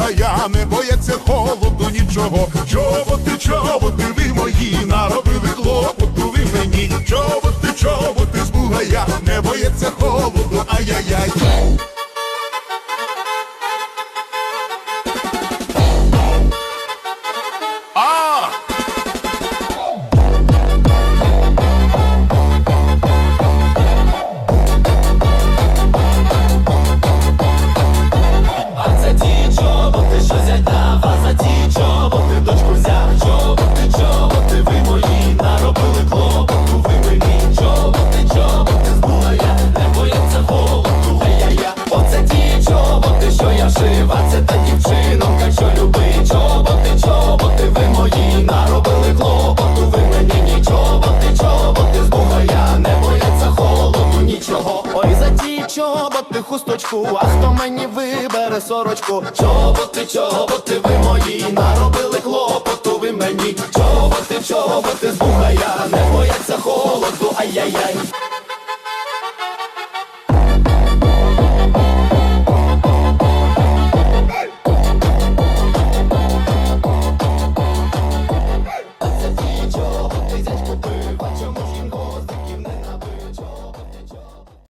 бугая, не бояться холоду нічого. Чоботи, чоботи, ви мої, наробили клопоту, ви мені. Чоботи, чоботи з я не бояться холоду, ай-яй-яй. Я це та дівчинонька, що любить. Чоботи, чоботи, ви мої, наробили клопоту, ви мені. Ні, чоботи, чоботи, збула я, не бояться холоду, нічого. Ой, за ті чоботи, хусточку, а хто мені вибере сорочку? Чоботи, чоботи, ви мої, наробили клопоту, ви мені. Чоботи, чоботи, збугая, не бояться холоду.